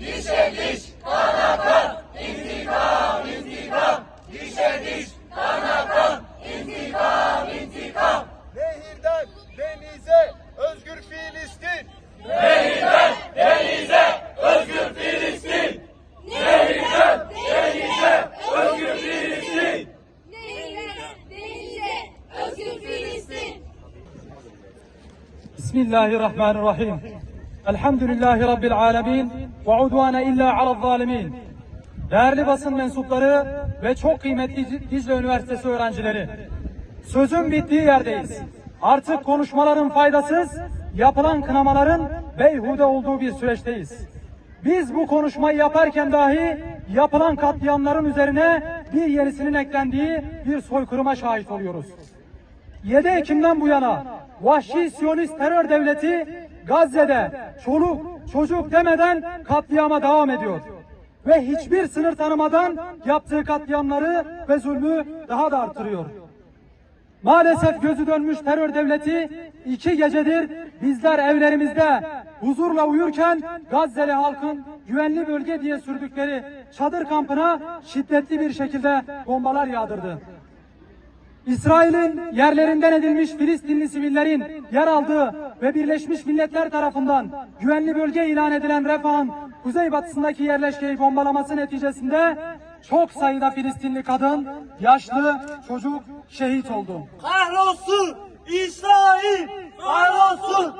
dişe diş, kana kan, intikam, intikam, dişe diş, kana kan, intikam, intikam. Nehirden denize özgür Filistin. Nehirden denize özgür Filistin. Nehirden denize özgür Filistin. Nehirden denize özgür Filistin. Bismillahirrahmanirrahim. Elhamdülillahi Rabbil alemin. Ve udvane illa alel zalimin. Değerli basın mensupları ve çok kıymetli Dicle Üniversitesi öğrencileri. Sözün bittiği yerdeyiz. Artık konuşmaların faydasız, yapılan kınamaların beyhude olduğu bir süreçteyiz. Biz bu konuşmayı yaparken dahi yapılan katliamların üzerine bir yenisinin eklendiği bir soykırıma şahit oluyoruz. 7 Ekim'den bu yana vahşi Siyonist terör devleti Gazze'de çoluk çocuk demeden katliama devam ediyor. Ve hiçbir sınır tanımadan yaptığı katliamları ve zulmü daha da artırıyor. Maalesef gözü dönmüş terör devleti iki gecedir bizler evlerimizde huzurla uyurken Gazze'li halkın güvenli bölge diye sürdükleri çadır kampına şiddetli bir şekilde bombalar yağdırdı. İsrail'in yerlerinden edilmiş Filistinli sivillerin yer aldığı ve Birleşmiş Milletler tarafından güvenli bölge ilan edilen Refah'ın kuzeybatısındaki yerleşkeyi bombalaması neticesinde çok sayıda Filistinli kadın, yaşlı, çocuk şehit oldu. Kahrolsun İsrail! Kahrolsun!